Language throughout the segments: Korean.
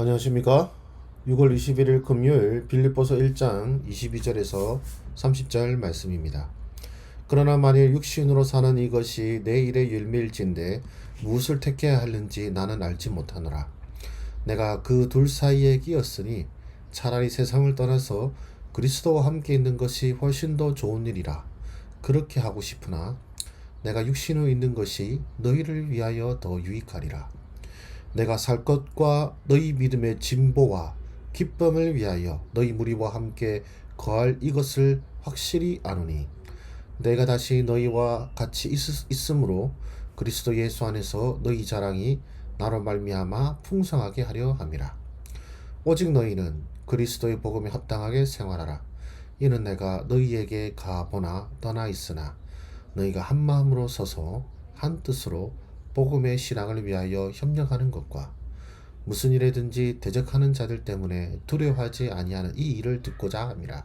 안녕하십니까? 6월 21일 금요일 빌립보서 1장 22절에서 30절 말씀입니다. 그러나 만일 육신으로 사는 이것이 내 일의 열매일진데 무엇을 택해야 하는지 나는 알지 못하노라. 내가 그 둘 사이에 끼었으니 차라리 세상을 떠나서 그리스도와 함께 있는 것이 훨씬 더 좋은 일이라. 그렇게 하고 싶으나 내가 육신으로 있는 것이 너희를 위하여 더 유익하리라. 내가 살 것과 너희 믿음의 진보와 기쁨을 위하여 너희 무리와 함께 거할 이것을 확실히 아노니 내가 다시 너희와 같이 있, 있으므로 그리스도 예수 안에서 너희 자랑이 나로 말미암아 풍성하게 하려 함이라. 오직 너희는 그리스도의 복음에 합당하게 생활하라. 이는 내가 너희에게 가보나 떠나 있으나 너희가 한 마음으로 서서 한 뜻으로 복음의 신앙을 위하여 협력하는 것과 무슨 일에든지 대적하는 자들 때문에 두려워하지 아니하는 이 일을 듣고자 함이라.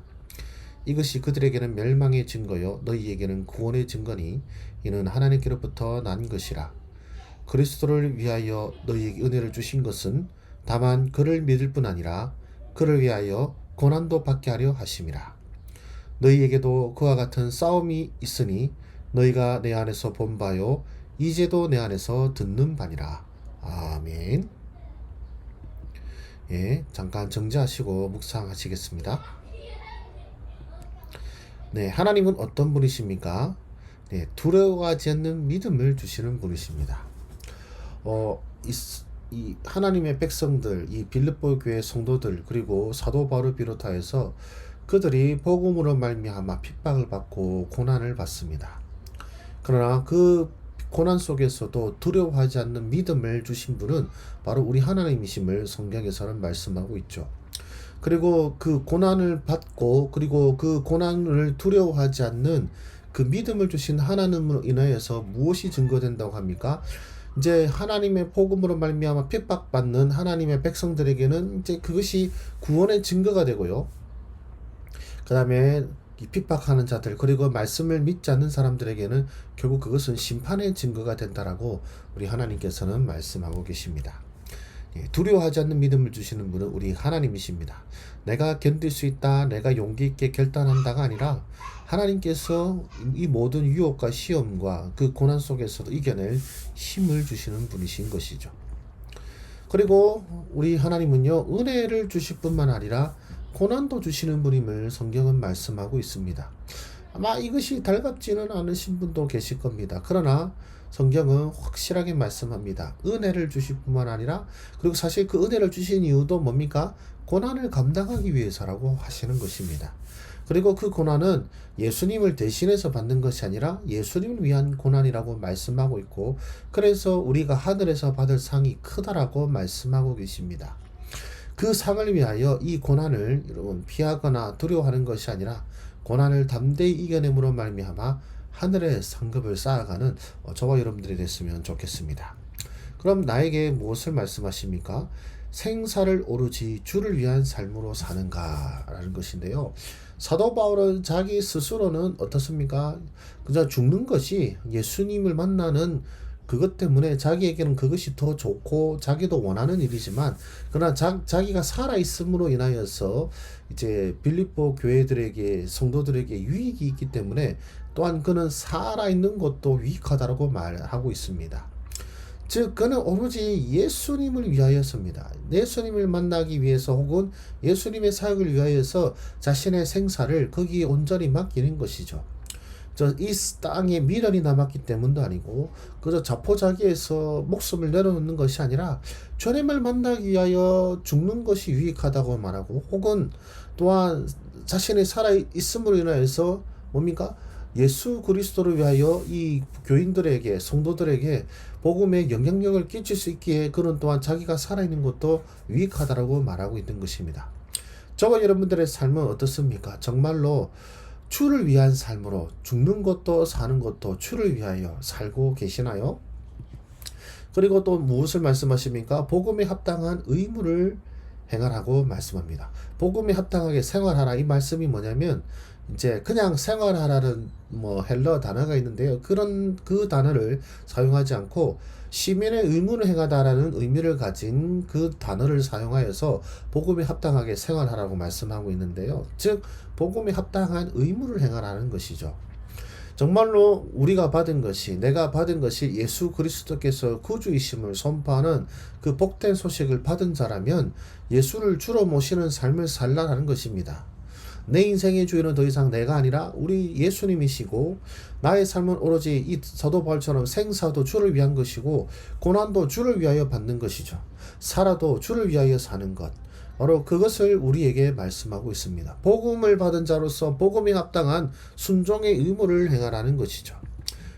이것이 그들에게는 멸망의 증거요 너희에게는 구원의 증거니 이는 하나님께로부터 난 것이라. 그리스도를 위하여 너희에게 은혜를 주신 것은 다만 그를 믿을 뿐 아니라 그를 위하여 고난도 받게 하려 하심이라. 너희에게도 그와 같은 싸움이 있으니 너희가 내 안에서 본 바요 이제도 내 안에서 듣는 바니라. 아멘. 예, 잠깐 정지하시고 묵상하시겠습니다. 네, 하나님은 어떤 분이십니까? 네, 두려워하지 않는 믿음을 주시는 분이십니다. 어, 이, 이 하나님의 백성들, 이 빌립보 교회 성도들 그리고 사도 바울을 비롯하여서 그들이 복음으로 말미암아 핍박을 받고 고난을 받습니다. 그러나 그 고난 속에서도 두려워하지 않는 믿음을 주신 분은 바로 우리 하나님이심을 성경에서는 말씀하고 있죠. 그리고 그 고난을 받고 그리고 그 고난을 두려워하지 않는 그 믿음을 주신 하나님으로 인하여서 무엇이 증거된다고 합니까? 이제 하나님의 복음으로 말미암아 핍박받는 하나님의 백성들에게는 이제 그것이 구원의 증거가 되고요. 그다음에 이 핍박하는 자들 그리고 말씀을 믿지 않는 사람들에게는 결국 그것은 심판의 증거가 된다라고 우리 하나님께서는 말씀하고 계십니다. 예, 두려워하지 않는 믿음을 주시는 분은 우리 하나님이십니다. 내가 견딜 수 있다, 내가 용기 있게 결단한다가 아니라 하나님께서 이 모든 유혹과 시험과 그 고난 속에서도 이겨낼 힘을 주시는 분이신 것이죠. 그리고 우리 하나님은요 은혜를 주실 뿐만 아니라 고난도 주시는 분임을 성경은 말씀하고 있습니다. 아마 이것이 달갑지는 않으신 분도 계실 겁니다. 그러나 성경은 확실하게 말씀합니다. 은혜를 주실 뿐만 아니라 그리고 사실 그 은혜를 주신 이유도 뭡니까? 고난을 감당하기 위해서라고 하시는 것입니다. 그리고 그 고난은 예수님을 대신해서 받는 것이 아니라 예수님을 위한 고난이라고 말씀하고 있고 그래서 우리가 하늘에서 받을 상이 크다라고 말씀하고 계십니다. 그 상을 위하여 이 고난을 여러분 피하거나 두려워하는 것이 아니라 고난을 담대히 이겨냄으로 말미암아 하늘의 상급을 쌓아가는 어, 저와 여러분들이 됐으면 좋겠습니다. 그럼 나에게 무엇을 말씀하십니까? 생사를 오로지 주를 위한 삶으로 사는가라는 것인데요. 사도 바울은 자기 스스로는 어떻습니까? 그저 죽는 것이 예수님을 만나는 그것 때문에 자기에게는 그것이 더 좋고 자기도 원하는 일이지만 그러나 자, 자기가 살아 있음으로 인하여서 이제 빌립보 교회들에게 성도들에게 유익이 있기 때문에 또한 그는 살아 있는 것도 유익하다라고 말하고 있습니다. 즉 그는 오로지 예수님을 위하여서입니다. 예수님을 만나기 위해서 혹은 예수님의 사역을 위하여서 자신의 생사를 거기에 온전히 맡기는 것이죠. 저 이 땅에 미련이 남았기 때문도 아니고 그저 자포자기에서 목숨을 내려놓는 것이 아니라 주님을 만나기 위하여 죽는 것이 유익하다고 말하고 혹은 또한 자신의 살아 있음으로 인하여서 뭡니까 예수 그리스도를 위하여 이 교인들에게 성도들에게 복음의 영향력을 끼칠 수 있기에 그는 또한 자기가 살아있는 것도 유익하다라고 말하고 있는 것입니다. 저와 여러분들의 삶은 어떻습니까? 정말로 주를 위한 삶으로 죽는 것도 사는 것도 주를 위하여 살고 계시나요? 그리고 또 무엇을 말씀하십니까? 복음에 합당한 의무를 행하라고 말씀합니다. 복음에 합당하게 생활하라 이 말씀이 뭐냐면 이제 그냥 생활하라는 뭐 헬러 단어가 있는데요. 그런 그 단어를 사용하지 않고 시민의 의무를 행하다라는 의미를 가진 그 단어를 사용하여서 복음에 합당하게 생활하라고 말씀하고 있는데요. 즉 복음에 합당한 의무를 행하라는 것이죠. 정말로 우리가 받은 것이 내가 받은 것이 예수 그리스도께서 구주이심을 선포하는 그 복된 소식을 받은 자라면 예수를 주로 모시는 삶을 살라라는 것입니다. 내 인생의 주인은 더 이상 내가 아니라 우리 예수님이시고 나의 삶은 오로지 이 사도 바울처럼 생사도 주를 위한 것이고 고난도 주를 위하여 받는 것이죠. 살아도 주를 위하여 사는 것. 바로 그것을 우리에게 말씀하고 있습니다. 복음을 받은 자로서 복음에 합당한 순종의 의무를 행하라는 것이죠.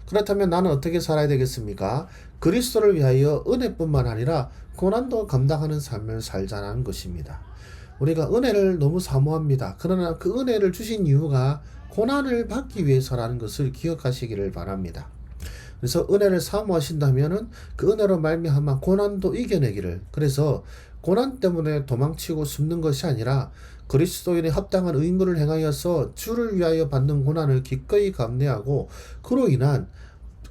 그렇다면 나는 어떻게 살아야 되겠습니까? 그리스도를 위하여 은혜뿐만 아니라 고난도 감당하는 삶을 살자는 것입니다. 우리가 은혜를 너무 사모합니다. 그러나 그 은혜를 주신 이유가 고난을 받기 위해서라는 것을 기억하시기를 바랍니다. 그래서 은혜를 사모하신다면은 그 은혜로 말미암아 고난도 이겨내기를 그래서 고난 때문에 도망치고 숨는 것이 아니라 그리스도인의 합당한 의무를 행하여서 주를 위하여 받는 고난을 기꺼이 감내하고 그로 인한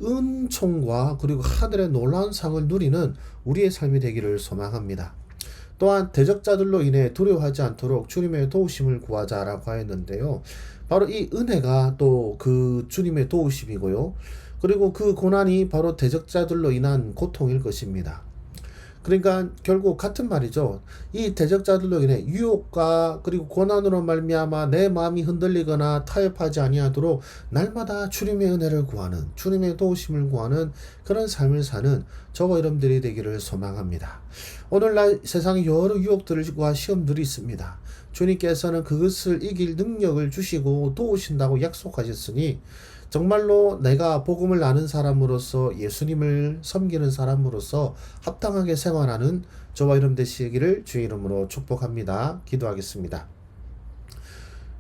은총과 그리고 하늘의 놀라운 상을 누리는 우리의 삶이 되기를 소망합니다. 또한 대적자들로 인해 두려워하지 않도록 주님의 도우심을 구하자라고 하였는데요. 바로 이 은혜가 또 그 주님의 도우심이고요. 그리고 그 고난이 바로 대적자들로 인한 고통일 것입니다. 그러니까 결국 같은 말이죠. 이 대적자들로 인해 유혹과 그리고 고난으로 말미암아 내 마음이 흔들리거나 타협하지 아니하도록 날마다 주님의 은혜를 구하는 주님의 도우심을 구하는 그런 삶을 사는 저와 여러분들이 되기를 소망합니다. 오늘날 세상에 여러 유혹들과 시험들이 있습니다. 주님께서는 그것을 이길 능력을 주시고 도우신다고 약속하셨으니 정말로 내가 복음을 아는 사람으로서 예수님을 섬기는 사람으로서 합당하게 생활하는 저와 여러분 되시기를 주의 이름으로 축복합니다. 기도하겠습니다.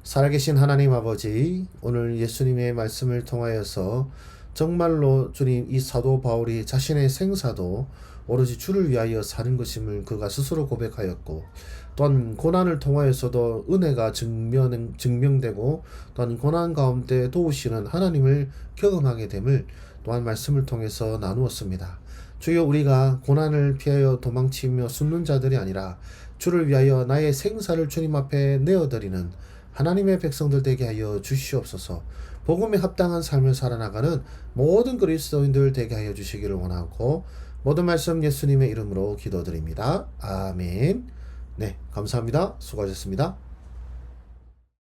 살아계신 하나님 아버지, 오늘 예수님의 말씀을 통하여서 정말로 주님 이 사도 바울이 자신의 생사도 오로지 주를 위하여 사는 것임을 그가 스스로 고백하였고 또한 고난을 통하여서도 은혜가 증명, 증명되고 또한 고난 가운데 도우시는 하나님을 경험하게 됨을 또한 말씀을 통해서 나누었습니다. 주여 우리가 고난을 피하여 도망치며 숨는 자들이 아니라 주를 위하여 나의 생사를 주님 앞에 내어드리는 하나님의 백성들 되게 하여 주시옵소서. 복음에 합당한 삶을 살아나가는 모든 그리스도인들 되게 하여 주시기를 원하고 모든 말씀 예수님의 이름으로 기도드립니다. 아멘. 네, 감사합니다. 수고하셨습니다.